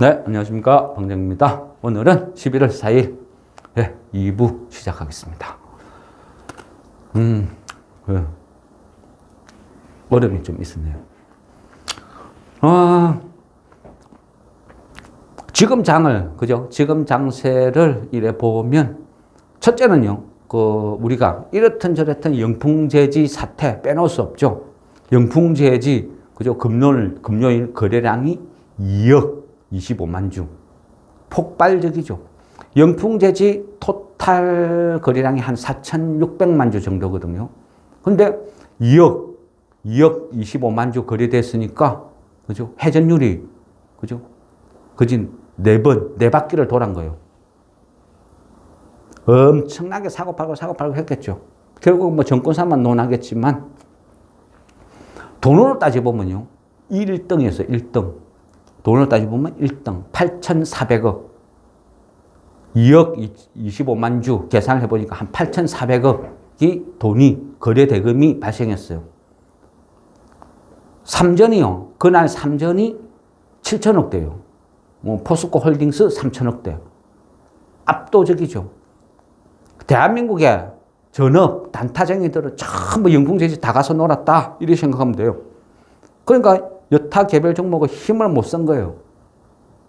네, 안녕하십니까. 방정입니다. 오늘은 11월 4일, 네, 2부 시작하겠습니다. 음, 그, 어려움이 좀 있었네요. 아, 지금 장을, 그죠? 지금 장세를 이래 보면, 첫째는요, 그, 우리가 이렇든 저렇든 영풍재지 사태 빼놓을 수 없죠. 영풍재지, 그죠? 금요일, 금요일 거래량이 2억 25만 주. 폭발적이죠. 영풍재지 토탈 거래량이 한 4,600만 주 정도거든요. 근데 2억, 2억 25만 주 거래됐으니까, 그죠? 회전율이, 그죠? 그진 네 번, 네 바퀴를 돌한 거예요. 엄청나게 사고 팔고 사고 팔고 했겠죠. 결국 뭐 정권사만 논하겠지만, 돈으로 따져보면요. 1등이었어요, 1등. 돈으로 따져보면 1등. 8,400억. 2억 25만 주 계산을 해보니까 한 8,400억이 돈이, 거래 대금이 발생했어요. 삼전이요. 그날 삼전이 7천억 대요. 뭐 포스코 홀딩스 3천억 대. 압도적이죠. 대한민국에 전업, 단타쟁이들은 전부 영풍재지 다 가서 놀았다. 이렇게 생각하면 돼요. 그러니까 여타 개별 종목의 힘을 못 쓴 거예요.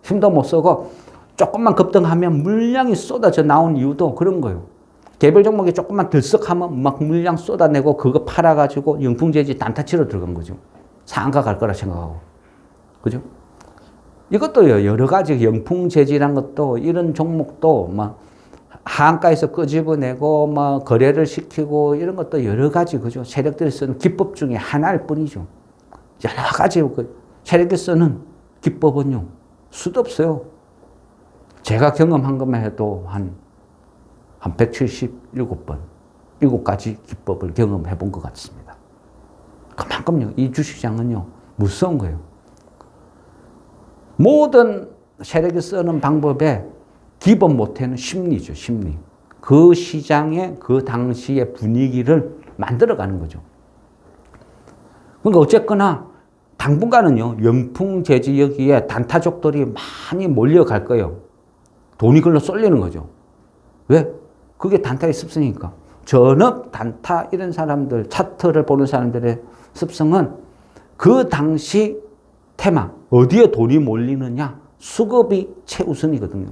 힘도 못 쓰고 조금만 급등하면 물량이 쏟아져 나온 이유도 그런 거예요. 개별 종목이 조금만 들썩하면 막 물량 쏟아내고 그거 팔아가지고 영풍재지 단타치로 들어간 거죠. 상가 갈 거라 생각하고. 그죠? 이것도 여러 가지 영풍재지란 것도 이런 종목도 막 하한가에서 끄집어내고 뭐 거래를 시키고 이런 것도 여러 가지 그죠. 세력들이 쓰는 기법 중에 하나일 뿐이죠. 여러 가지 그 세력이 쓰는 기법은요. 수도 없어요. 제가 경험한 것만 해도 한, 한 177번, 7가지 기법을 경험해 본 것 같습니다. 그만큼요, 이 주식시장은요, 무서운 거예요. 모든 세력이 쓰는 방법에 기본 모태는 심리죠, 심리. 그 시장의 그 당시의 분위기를 만들어가는 거죠. 그러니까 어쨌거나 당분간은요, 영풍재지 여기에 단타족들이 많이 몰려갈 거예요. 돈이 글로 쏠리는 거죠. 왜? 그게 단타의 습성이니까. 전업, 단타, 이런 사람들, 차트를 보는 사람들의 습성은 그 당시 테마, 어디에 돈이 몰리느냐, 수급이 최우선이거든요.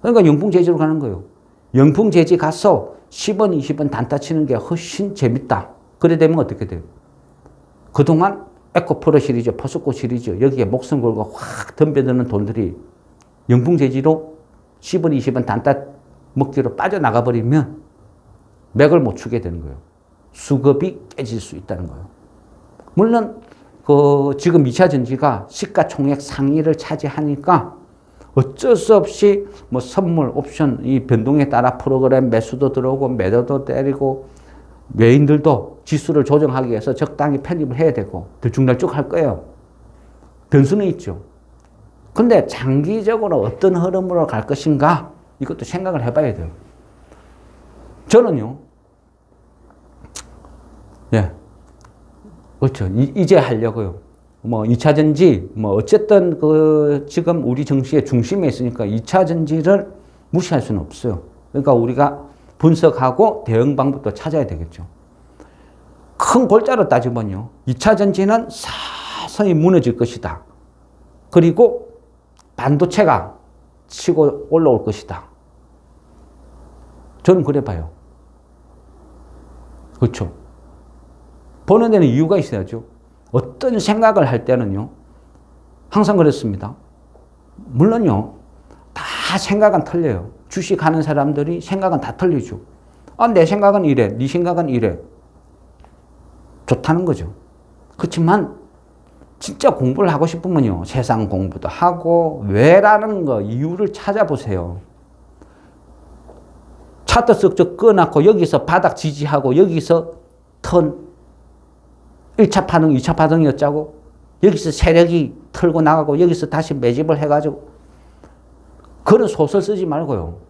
그러니까 영풍재지로 가는 거예요. 영풍재지 가서 10원, 20원 단타 치는 게 훨씬 재밌다. 그래 되면 어떻게 돼요? 그동안 에코프로 시리즈, 포스코 시리즈, 여기에 목숨 걸고 확 덤벼드는 돈들이 영풍재지로 10원, 20원 단타 먹기로 빠져나가 버리면 맥을 못 추게 되는 거예요. 수급이 깨질 수 있다는 거예요. 물론, 그, 지금 2차 전지가 시가총액 상위를 차지하니까 어쩔 수 없이 뭐 선물, 옵션, 이 변동에 따라 프로그램 매수도 들어오고 매도도 때리고 외인들도 지수를 조정하기 위해서 적당히 편입을 해야 되고 들쭉날쭉 할 거예요. 변수는 있죠. 근데 장기적으로 어떤 흐름으로 갈 것인가 이것도 생각을 해봐야 돼요. 저는요, 예, 그렇죠. 이, 제 하려고요. 뭐 2차 전지, 뭐 어쨌든 그 지금 우리 정시의 중심에 있으니까 2차 전지를 무시할 수는 없어요. 그러니까 우리가 분석하고 대응 방법도 찾아야 되겠죠. 큰 골자로 따지면요. 2차 전지는 서서히 무너질 것이다. 그리고 반도체가 치고 올라올 것이다. 저는 그래 봐요. 그렇죠. 보는 데는 이유가 있어야죠. 어떤 생각을 할 때는요, 항상 그랬습니다. 물론요, 다 생각은 틀려요. 주식하는 사람들이 생각은 다 틀리죠. 아, 내 생각은 이래, 네 생각은 이래. 좋다는 거죠. 그렇지만 진짜 공부를 하고 싶으면요, 세상 공부도 하고 왜라는 거 이유를 찾아보세요. 차트 쓱쓱 꺼놨고 여기서 바닥 지지하고 여기서 턴 1차 파동, 2차 파동이었자고 여기서 세력이 털고 나가고 여기서 다시 매집을 해가지고 그런 소설 쓰지 말고요.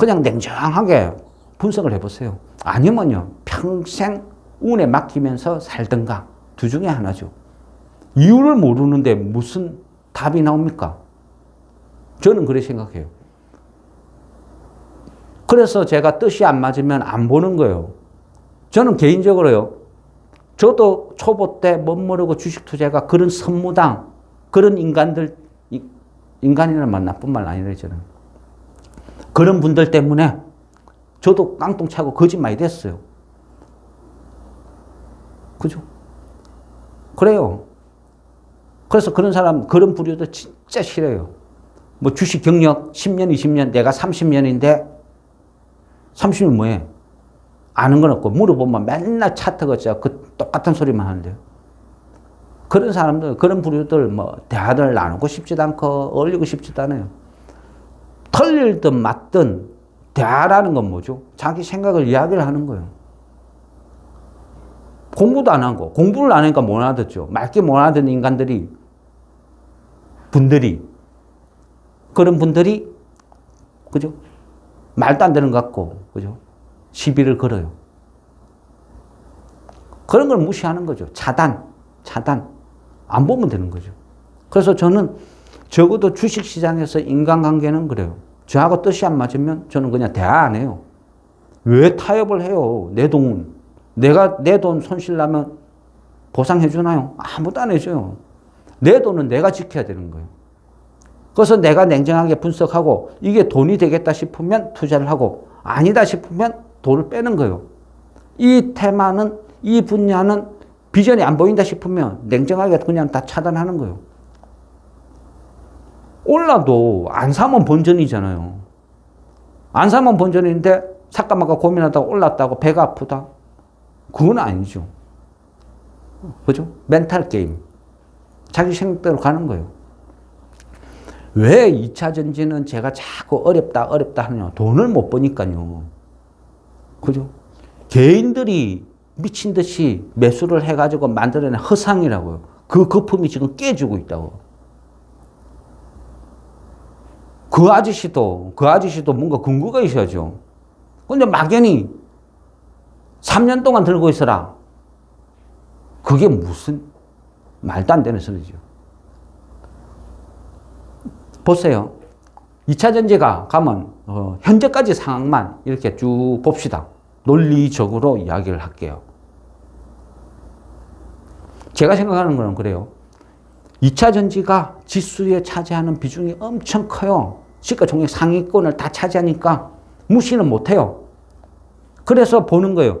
그냥 냉정하게 분석을 해보세요. 아니면요, 평생 운에 맡기면서 살든가 두 중에 하나죠. 이유를 모르는데 무슨 답이 나옵니까? 저는 그렇게 생각해요. 그래서 제가 뜻이 안 맞으면 안 보는 거예요. 저는 개인적으로요. 저도 초보 때 멋모르고 주식 투자가 그런 선무당, 그런 인간들, 인간이라는 말 나쁜 말 아니래, 저는. 그런 분들 때문에 저도 깡통 차고 거짓말이 됐어요. 그죠? 그래요. 그래서 그런 사람, 그런 부류도 진짜 싫어요. 뭐 주식 경력 10년, 20년, 내가 30년인데 30년 뭐해? 아는 건 없고 물어보면 맨날 차트가 그 똑같은 소리만 하는데요. 그런 사람들, 그런 부류들 뭐 대화를 나누고 싶지도 않고 어울리고 싶지도 않아요. 틀릴든 맞든 대화라는 건 뭐죠? 자기 생각을 이야기를 하는 거예요. 공부도 안 하고 공부를 안 하니까 못 알아듣죠. 맑게 못 알아듣는 인간들이 분들이 그런 분들이 그죠? 말도 안 되는 것 같고 그죠? 시비를 걸어요. 그런 걸 무시하는 거죠. 차단, 차단. 안 보면 되는 거죠. 그래서 저는 적어도 주식시장에서 인간관계는 그래요. 저하고 뜻이 안 맞으면 저는 그냥 대화 안 해요. 왜 타협을 해요? 내 돈은. 내가 내 돈 손실 나면 보상해 주나요? 아무도 안 해줘요. 내 돈은 내가 지켜야 되는 거예요. 그래서 내가 냉정하게 분석하고 이게 돈이 되겠다 싶으면 투자를 하고 아니다 싶으면 돈을 빼는 거예요. 이 테마는 이 분야는 비전이 안 보인다 싶으면 냉정하게 그냥 다 차단하는 거예요. 올라도 안 사면 본전이잖아요. 안 사면 본전인데 잠깐만 고민하다가 올랐다고 배가 아프다. 그건 아니죠. 그죠? 멘탈 게임. 자기 생각대로 가는 거예요. 왜 2차 전지는 제가 자꾸 어렵다, 어렵다 하느냐. 돈을 못 버니까요. 그죠? 개인들이 미친 듯이 매수를 해가지고 만들어낸 허상이라고요. 그 거품이 지금 깨지고 있다고. 그 아저씨도, 그 아저씨도 뭔가 근거가 있어야죠. 근데 막연히 3년 동안 들고 있어라. 그게 무슨 말도 안 되는 소리죠. 보세요. 2차 전지가 가면 어, 현재까지 상황만 이렇게 쭉 봅시다. 논리적으로 이야기를 할게요. 제가 생각하는 거는 그래요. 2차 전지가 지수에 차지하는 비중이 엄청 커요. 시가총액 상위권을 다 차지하니까 무시는 못해요. 그래서 보는 거예요.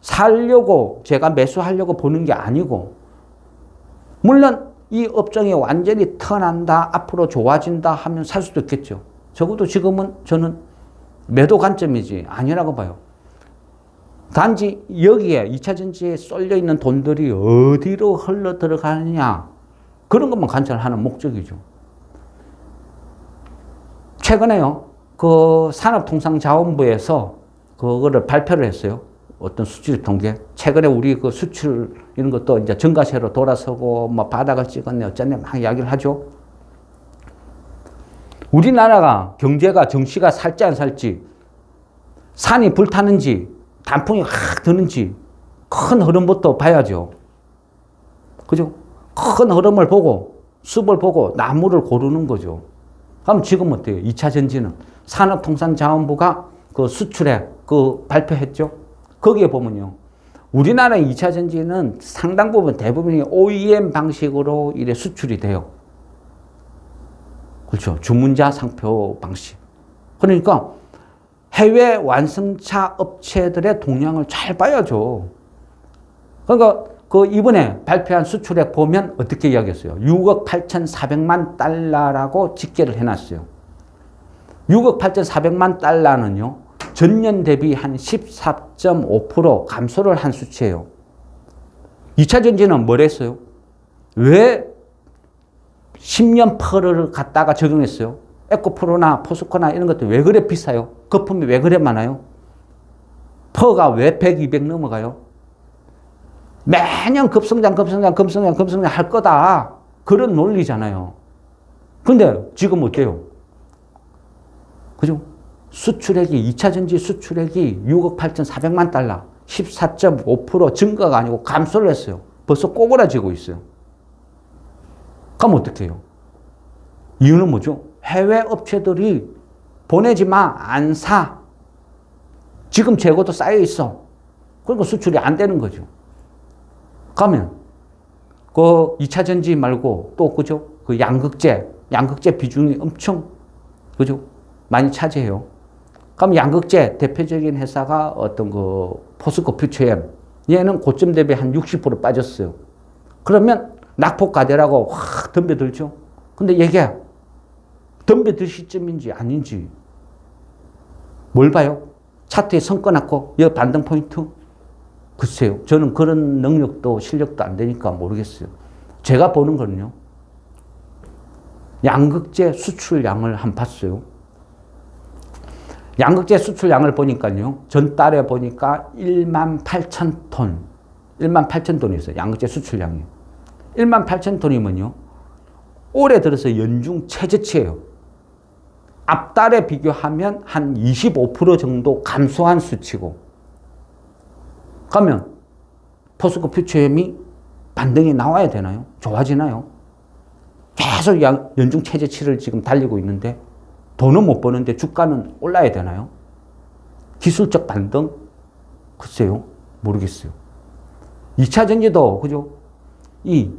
살려고 제가 매수하려고 보는 게 아니고 물론 이 업종이 완전히 턴한다 앞으로 좋아진다 하면 살 수도 있겠죠. 적어도 지금은 저는 매도 관점이지 아니라고 봐요. 단지 여기에 2차 전지에 쏠려 있는 돈들이 어디로 흘러 들어가느냐 그런 것만 관찰하는 목적이죠. 최근에요. 그 산업통상자원부에서 그거를 발표를 했어요. 어떤 수출 통계. 최근에 우리 그 수출 이런 것도 이제 증가세로 돌아서고 뭐 바닥을 찍었네 어쩌네 막 이야기를 하죠. 우리나라가 경제가 정시가 살지 안 살지 산이 불타는지 단풍이 확 드는지 큰 흐름부터 봐야죠. 그죠? 큰 흐름을 보고 숲을 보고 나무를 고르는 거죠. 그럼 지금 어때요? 2차 전지는 산업통상자원부가 그 수출에 그 발표했죠. 거기에 보면요. 우리나라 2차 전지는 상당 부분 대부분이 OEM 방식으로 이래 수출이 돼요. 그렇죠. 주문자 상표 방식. 그러니까 해외 완성차 업체들의 동향을 잘 봐야죠. 그러니까 그 이번에 발표한 수출액 보면 어떻게 이야기했어요? 6억 8,400만 달러라고 집계를 해놨어요. 6억 8,400만 달러는요, 전년 대비 한 14.5% 감소를 한 수치예요. 2차 전지는 뭘 했어요? 왜 10년 퍼를 갖다가 적용했어요? 에코프로나 포스코나 이런 것들 왜 그래 비싸요? 거품이 왜 그래 많아요? 퍼가 왜 100, 200 넘어가요? 매년 급성장, 급성장, 급성장, 급성장 할 거다. 그런 논리잖아요. 근데 지금 어때요? 그죠? 수출액이, 2차 전지 수출액이 6억 8,400만 달러, 14.5% 증가가 아니고 감소를 했어요. 벌써 꼬그라지고 있어요. 그럼 어떡해요? 이유는 뭐죠? 해외 업체들이 보내지 마, 안 사. 지금 재고도 쌓여 있어. 그러니까 수출이 안 되는 거죠. 가면, 그 2차 전지 말고 또, 그죠? 그 양극재, 양극재 비중이 엄청, 그죠? 많이 차지해요. 그럼 양극재 대표적인 회사가 어떤 그 포스코 퓨처엠, 얘는 고점 대비 한 60% 빠졌어요. 그러면 낙폭과대라고 확 덤벼들죠. 근데 얘게 덤벼들 시점인지 아닌지 뭘 봐요? 차트에 선 꺼놨고 여기 반등 포인트? 글쎄요. 저는 그런 능력도 실력도 안 되니까 모르겠어요. 제가 보는 거는요. 양극재 수출량을 한 봤어요. 양극재 수출량을 보니까요. 전달에 보니까 1만 8천 톤. 1만 8천 톤이었어요. 양극재 수출량이. 1만 8천 톤이면요. 올해 들어서 연중 최저치예요. 앞달에 비교하면 한 25% 정도 감소한 수치고. 가면 포스코 퓨처엠이 반등이 나와야 되나요? 좋아지나요? 계속 연중 최저치를 지금 달리고 있는데 돈은 못 버는데 주가는 올라야 되나요? 기술적 반등? 글쎄요. 모르겠어요. 2차 전지도, 그죠? 이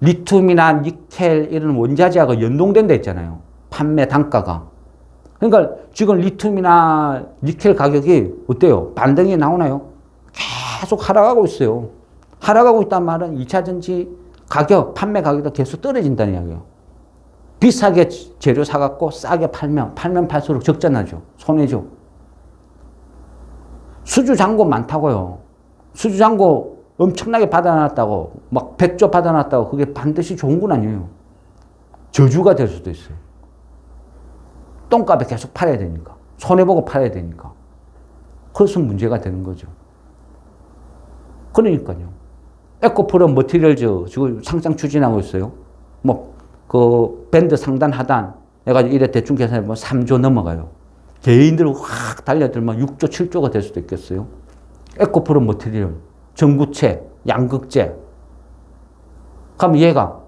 리튬이나 니켈 이런 원자재하고 연동된다 했잖아요. 판매 단가가. 그러니까 지금 리튬이나 니켈 가격이 어때요? 반등이 나오나요? 계속 하락하고 있어요. 하락하고 있단 말은 2차 전지 가격, 판매 가격도 계속 떨어진다는 이야기예요. 비싸게 재료 사갖고 싸게 팔면, 팔면 팔수록 적자 나죠. 손해죠. 수주 잔고 많다고요. 수주 잔고 엄청나게 받아놨다고, 막 100조 받아놨다고, 그게 반드시 좋은 건 아니에요. 저주가 될 수도 있어요. 똥값에 계속 팔아야 되니까. 손해보고 팔아야 되니까. 그래서 문제가 되는 거죠. 그러니까요. 에코프로 머티리얼즈 지금 상장 추진하고 있어요. 뭐, 그 밴드 상단 하단 해가지고 이래 대충 계산해보면 3조 넘어가요. 개인들 확 달려들면 6조, 7조가 될 수도 있겠어요. 에코프로 머티리얼, 전구체, 양극재. 그럼 얘가,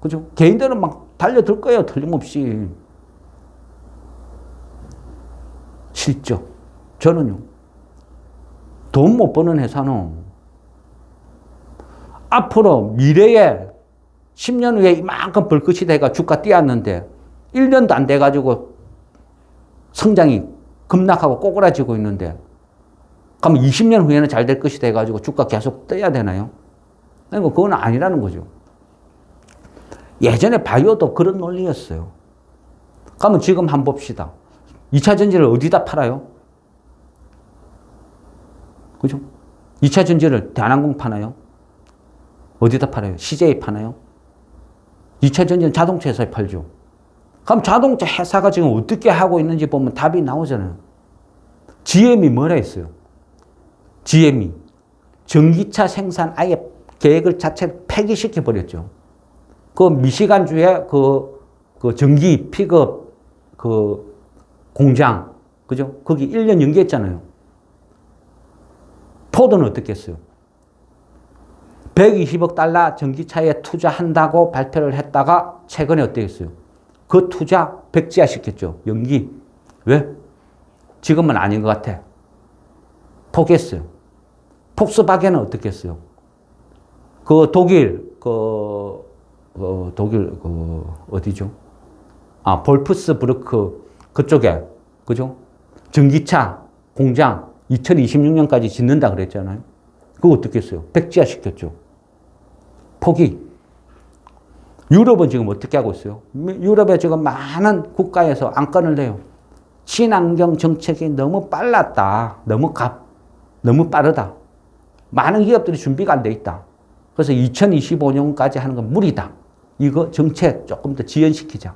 그죠? 개인들은 막 달려들 거예요. 틀림없이. 실적. 저는요. 돈 못 버는 회사는 앞으로 미래에 10년 후에 이만큼 벌크시 돼가 주가 뛰었는데 1년도 안 돼가지고 성장이 급락하고 꼬꾸라지고 있는데 그럼 20년 후에는 잘 될 것이 돼가지고 주가 계속 떠야 되나요? 그러니까 그건 아니라는 거죠. 예전에 바이오도 그런 논리였어요. 그러면 지금 한번 봅시다. 2차 전지를 어디다 팔아요? 그죠? 2차 전지를 대한항공 파나요? 어디다 팔아요? CJ 파나요? 2차 전지는 자동차 회사에 팔죠. 그럼 자동차 회사가 지금 어떻게 하고 있는지 보면 답이 나오잖아요. GM이 뭐라 했어요? GM이 전기차 생산 아예 계획을 자체 폐기시켜 버렸죠. 그 미시간 주에 그, 그 전기 픽업 그 공장, 그죠? 거기 1년 연기했잖아요. 포드는 어떻게 했어요? 120억 달러 전기차에 투자한다고 발표를 했다가 최근에 어떻게 했어요? 그 투자 백지화 시켰죠. 연기. 왜? 지금은 아닌 것 같아. 포기했어요. 폭스바겐은 어떻게 했어요? 그 독일, 그, 그 독일, 그, 어디죠? 아, 볼프스부르크 그쪽에, 그죠? 전기차 공장 2026년까지 짓는다 그랬잖아요. 그거 어떻게 했어요? 백지화 시켰죠. 포기. 유럽은 지금 어떻게 하고 있어요? 유럽에 지금 많은 국가에서 안건을 내요. 친환경 정책이 너무 빨랐다. 너무 값, 너무 빠르다. 많은 기업들이 준비가 안 돼 있다. 그래서 2025년까지 하는 건 무리다. 이거 정책 조금 더 지연시키자.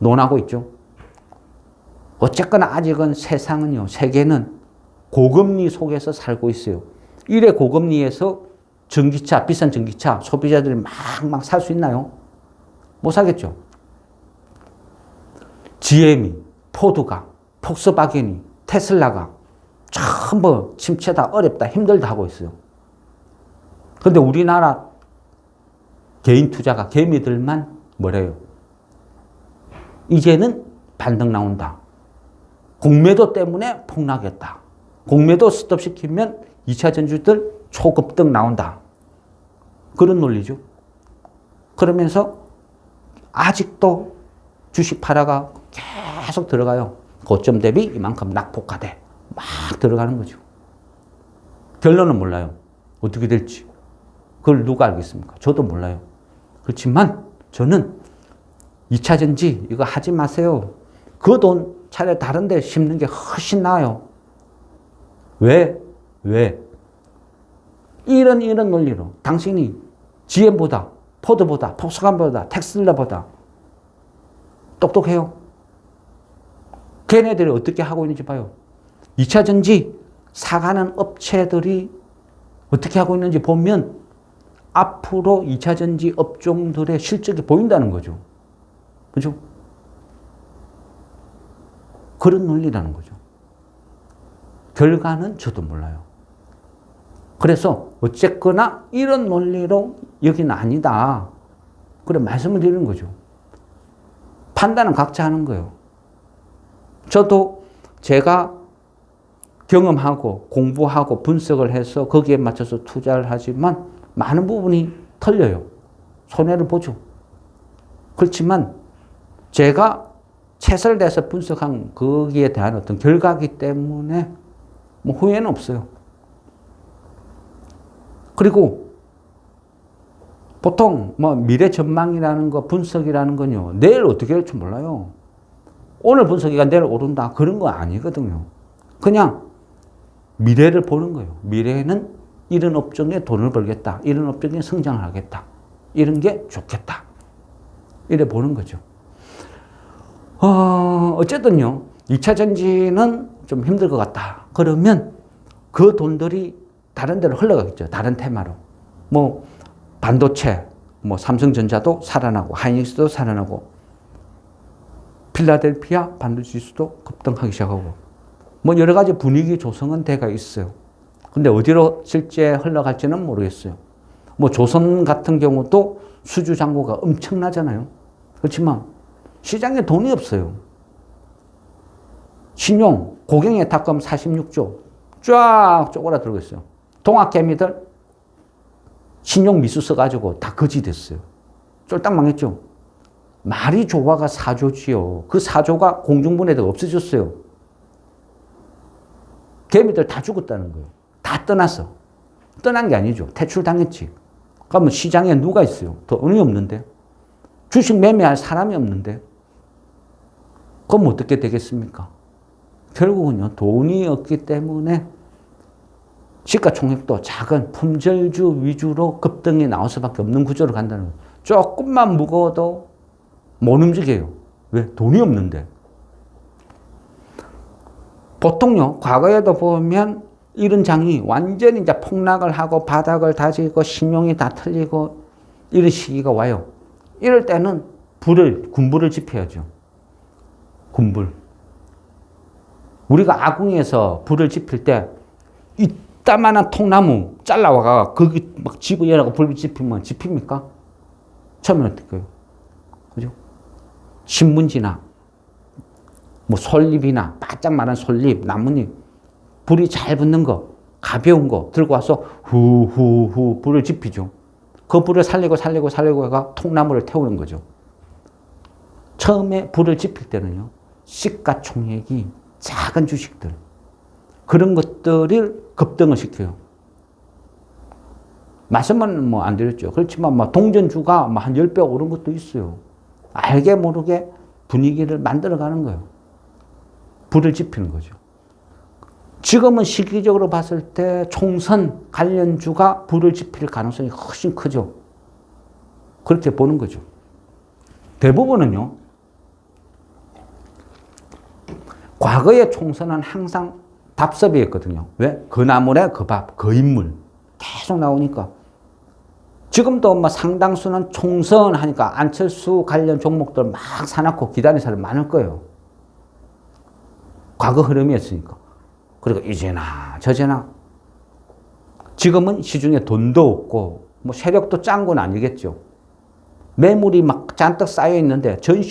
논하고 있죠. 어쨌거나 아직은 세상은요, 세계는 고금리 속에서 살고 있어요. 이래 고금리에서 전기차, 비싼 전기차 소비자들이 막막 살 수 있나요? 못 사겠죠. GM이, 포드가, 폭스바겐이, 테슬라가 전부 침체다, 어렵다, 힘들다 하고 있어요. 근데 우리나라 개인 투자가 개미들만 뭐래요? 이제는 반등 나온다. 공매도 때문에 폭락했다. 공매도 스톱시키면 2차 전주들 초급등 나온다. 그런 논리죠. 그러면서 아직도 주식 팔아가 계속 들어가요. 고점 대비 이만큼 낙폭화돼. 막 들어가는 거죠. 결론은 몰라요. 어떻게 될지. 그걸 누가 알겠습니까? 저도 몰라요. 그렇지만 저는 2차 전지 이거 하지 마세요. 그 돈 차라리 다른 데 심는 게 훨씬 나아요. 왜? 왜? 이런 이런 논리로 당신이 GM보다 포드보다 폭스감보다 텍슬라보다 똑똑해요. 걔네들이 어떻게 하고 있는지 봐요. 2차 전지 사가는 업체들이 어떻게 하고 있는지 보면 앞으로 2차 전지 업종들의 실적이 보인다는 거죠. 그죠? 그런 논리라는 거죠. 결과는 저도 몰라요. 그래서 어쨌거나 이런 논리로 여기는 아니다. 그래 말씀을 드리는 거죠. 판단은 각자 하는 거예요. 저도 제가 경험하고 공부하고 분석을 해서 거기에 맞춰서 투자를 하지만 많은 부분이 틀려요. 손해를 보죠. 그렇지만 제가 다해서 분석한 거기에 대한 어떤 결과기 때문에 뭐 후회는 없어요. 그리고 보통 뭐 미래 전망이라는 거 분석이라는 건요. 내일 어떻게 될지 몰라요. 오늘 분석이가 내일 오른다 그런 거 아니거든요. 그냥 미래를 보는 거예요. 미래에는 이런 업종에 돈을 벌겠다. 이런 업종에 성장을 하겠다. 이런 게 좋겠다. 이래 보는 거죠. 어, 어쨌든요. 2차 전지는 좀 힘들 것 같다. 그러면 그 돈들이 다른 데로 흘러가겠죠. 다른 테마로. 뭐, 반도체, 뭐, 삼성전자도 살아나고, 하이닉스도 살아나고, 필라델피아 반도체 지수도 급등하기 시작하고, 뭐, 여러 가지 분위기 조성은 돼가 있어요. 근데 어디로 실제 흘러갈지는 모르겠어요. 뭐, 조선 같은 경우도 수주 잔고가 엄청나잖아요. 그렇지만, 시장에 돈이 없어요. 신용, 고경의 탁금 46조 쫙 쪼그라들고 있어요. 동학개미들 신용 미수 써가지고 다 거지 됐어요. 쫄딱 망했죠. 말이 조화가 4조지요. 그 4조가 공중분해가 없어졌어요. 개미들 다 죽었다는 거예요. 다 떠났어. 떠난 게 아니죠. 퇴출당했지. 그러면 시장에 누가 있어요? 돈이 없는데. 주식 매매할 사람이 없는데. 그럼 어떻게 되겠습니까? 결국은요, 돈이 없기 때문에 시가총액도 작은 품절주 위주로 급등이 나올 수밖에 없는 구조로 간다는 거예요. 조금만 무거워도 못 움직여요. 왜? 돈이 없는데. 보통요, 과거에도 보면 이런 장이 완전히 이제 폭락을 하고 바닥을 다지고 신용이 다 틀리고 이런 시기가 와요. 이럴 때는 불을, 군불을 지펴야죠. 군불. 우리가 아궁에서 불을 지필 때 이 따만한 통나무 잘라와가 거기 막 집어열하고 불 지피면 지핍니까? 처음엔 어떨까요? 그죠? 신문지나 뭐 솔잎이나 바짝 마른 솔잎, 나뭇잎 불이 잘 붙는 거 가벼운 거 들고 와서 후후후 불을 지피죠. 그 불을 살리고 살리고 살리고 해가 통나무를 태우는 거죠. 처음에 불을 지필 때는요. 시가총액이 작은 주식들 그런 것들을 급등을 시켜요. 말씀은 뭐 안 드렸죠. 그렇지만 뭐 동전주가 뭐한 10배 오른 것도 있어요. 알게 모르게 분위기를 만들어 가는 거예요. 불을 지피는 거죠. 지금은 시기적으로 봤을 때 총선 관련주가 불을 지필 가능성이 훨씬 크죠. 그렇게 보는 거죠. 대부분은요, 과거의 총선은 항상 답섭이었거든요. 왜? 그 나물에 그 밥, 그 인물. 계속 나오니까. 지금도 뭐 상당수는 총선 하니까 안철수 관련 종목들 막 사놓고 기다리는 사람 많을 거예요. 과거 흐름이었으니까. 그리고 이제나 저제나. 지금은 시중에 돈도 없고 뭐 세력도 짠 건 아니겠죠. 매물이 막 잔뜩 쌓여 있는데 전